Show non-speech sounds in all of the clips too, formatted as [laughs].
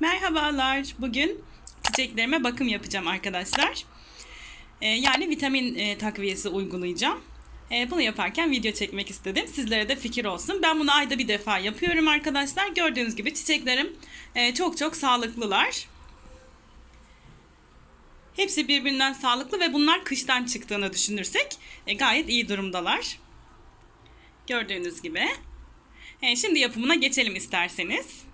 Merhabalar. Bugün çiçeklerime bakım yapacağım arkadaşlar. Ee, yani vitamin e, takviyesi uygulayacağım. Ee, bunu yaparken video çekmek istedim. Sizlere de fikir olsun. Ben bunu ayda bir defa yapıyorum arkadaşlar. Gördüğünüz gibi çiçeklerim e, çok çok sağlıklılar. Hepsi birbirinden sağlıklı ve bunlar kıştan çıktığını düşünürsek e, gayet iyi durumdalar. Gördüğünüz gibi. E, şimdi yapımına geçelim isterseniz.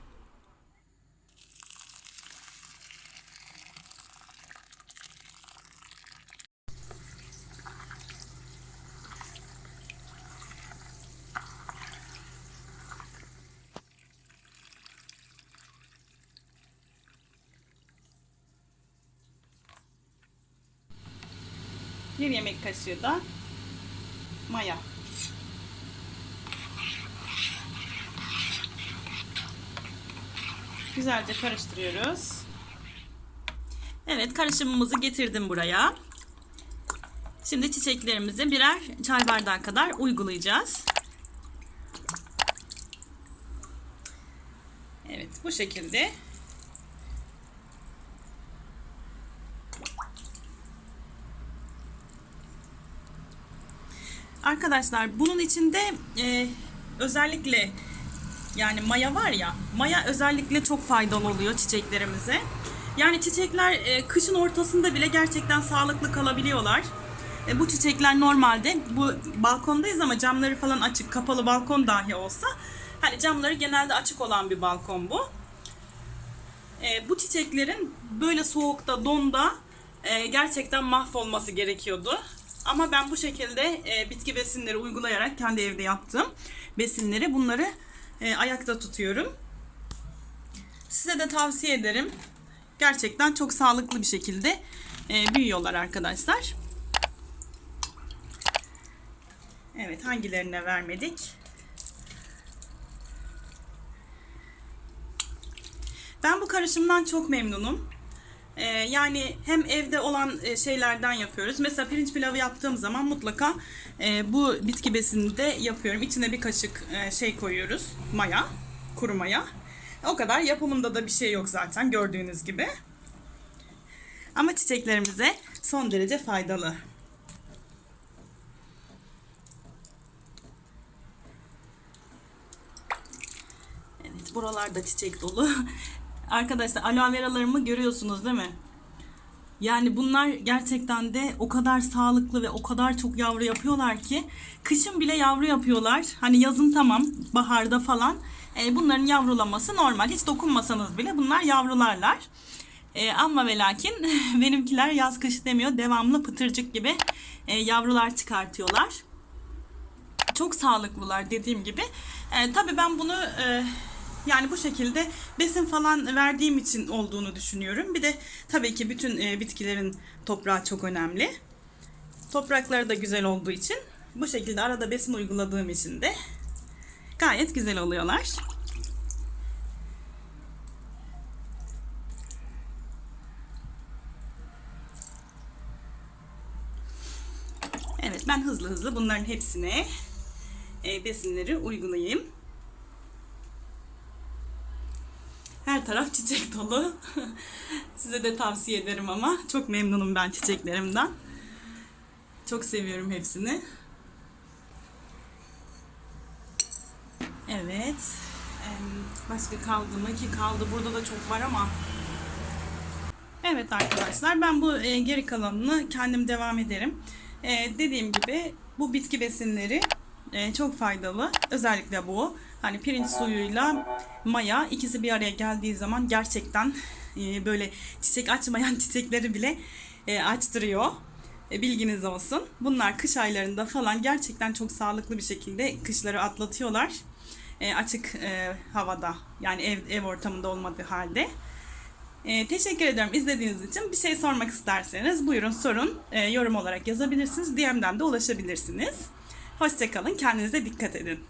Bir yemek kaşığı da maya. Güzelce karıştırıyoruz. Evet karışımımızı getirdim buraya. Şimdi çiçeklerimizi birer çay bardağı kadar uygulayacağız. Evet bu şekilde Arkadaşlar bunun içinde e, özellikle yani maya var ya maya özellikle çok faydalı oluyor çiçeklerimize. Yani çiçekler e, kışın ortasında bile gerçekten sağlıklı kalabiliyorlar. E, bu çiçekler normalde bu balkondayız ama camları falan açık kapalı balkon dahi olsa hani camları genelde açık olan bir balkon bu. E, bu çiçeklerin böyle soğukta donda e, gerçekten mahvolması gerekiyordu. Ama ben bu şekilde e, bitki besinleri uygulayarak kendi evde yaptığım besinleri bunları e, ayakta tutuyorum. Size de tavsiye ederim. Gerçekten çok sağlıklı bir şekilde e, büyüyorlar arkadaşlar. Evet hangilerine vermedik? Ben bu karışımdan çok memnunum. Ee, yani hem evde olan e, şeylerden yapıyoruz. Mesela pirinç pilavı yaptığım zaman mutlaka e, bu bitki besinini de yapıyorum. İçine bir kaşık e, şey koyuyoruz. Maya, kuru maya. O kadar yapımında da bir şey yok zaten gördüğünüz gibi. Ama çiçeklerimize son derece faydalı. Evet buralarda çiçek dolu. [laughs] Arkadaşlar aloe veralarımı görüyorsunuz değil mi? Yani bunlar gerçekten de o kadar sağlıklı ve o kadar çok yavru yapıyorlar ki kışın bile yavru yapıyorlar. Hani yazın tamam, baharda falan e, bunların yavrulaması normal. Hiç dokunmasanız bile bunlar yavrularlar. E, ama ve lakin [laughs] benimkiler yaz kış demiyor. Devamlı pıtırcık gibi e, yavrular çıkartıyorlar. Çok sağlıklılar dediğim gibi. E, tabii ben bunu e, yani bu şekilde besin falan verdiğim için olduğunu düşünüyorum. Bir de tabii ki bütün e, bitkilerin toprağı çok önemli. Toprakları da güzel olduğu için bu şekilde arada besin uyguladığım için de gayet güzel oluyorlar. Evet ben hızlı hızlı bunların hepsine e, besinleri uygulayayım. Her taraf çiçek dolu. [laughs] Size de tavsiye ederim ama çok memnunum ben çiçeklerimden. Çok seviyorum hepsini. Evet. Başka kaldı mı ki kaldı. Burada da çok var ama. Evet arkadaşlar ben bu e, geri kalanını kendim devam ederim. E, dediğim gibi bu bitki besinleri e, çok faydalı. Özellikle bu. Hani pirinç suyuyla maya ikisi bir araya geldiği zaman gerçekten e, böyle çiçek açmayan [laughs] çiçekleri bile e, açtırıyor. E, bilginiz olsun. Bunlar kış aylarında falan gerçekten çok sağlıklı bir şekilde kışları atlatıyorlar. E, açık e, havada yani ev, ev ortamında olmadığı halde. E, teşekkür ederim izlediğiniz için. Bir şey sormak isterseniz buyurun sorun. E, yorum olarak yazabilirsiniz. DM'den de ulaşabilirsiniz. Hoşçakalın. Kendinize dikkat edin.